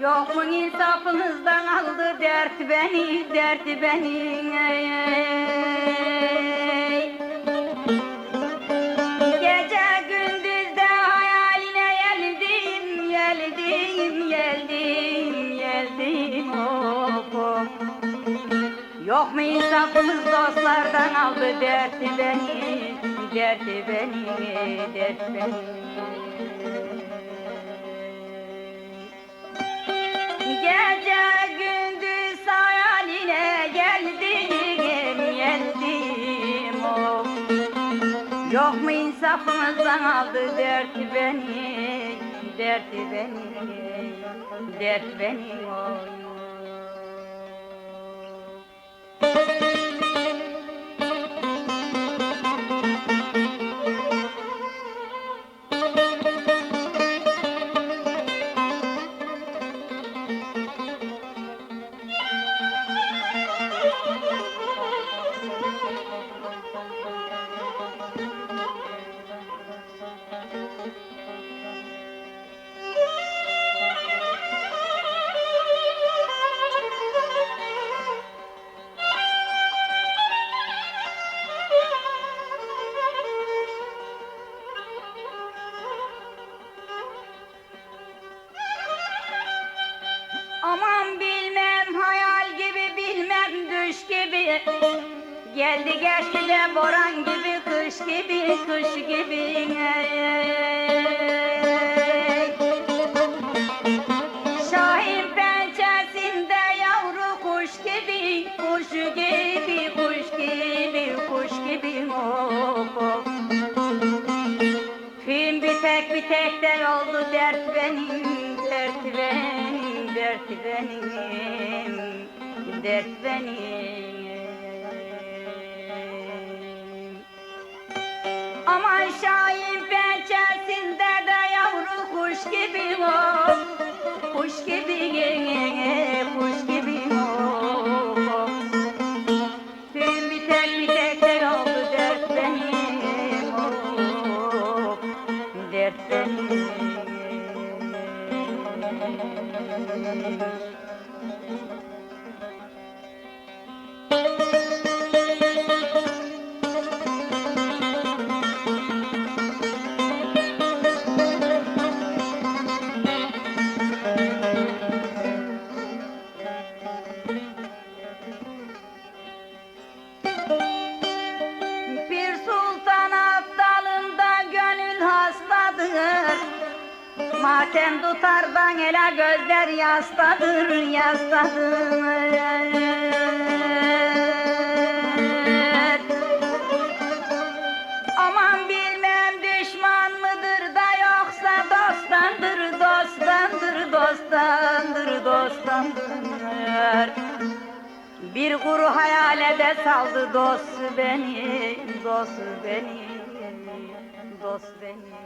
Yok mu insafınızdan aldı dert beni, dert beni ey, ey. Gece gündüz de hayaline geldim, geldim, geldim, geldim hop hop. Yok mu insafımız dostlardan aldı derdi beni, derdi beni, dert beni. Yok mu insafımızdan aldı derdi beni, derdi beni, dert beni oy. Aman bilmem hayal gibi bilmem düş gibi. Geldi geçti de boran gibi kış gibi kış gibi. Şahin pençesinde yavru kuş gibi Kuş gibi kuş gibi kuş gibi. Hop hop Film bir tek bir tek de oldu dert benim, benim, dert benim. Aman Şahin pençesinde de yavru kuş gibi o, kuş gibi, kuş Bir sultan aptalında gönül hastadır. Matem tutardan ele gözler yastadır, yastadır. Aman bilmem düşman mıdır da yoksa dostandır, dostandır, dostandır, dostandır bir kuru hayale de saldı dost beni, dost beni, dost beni.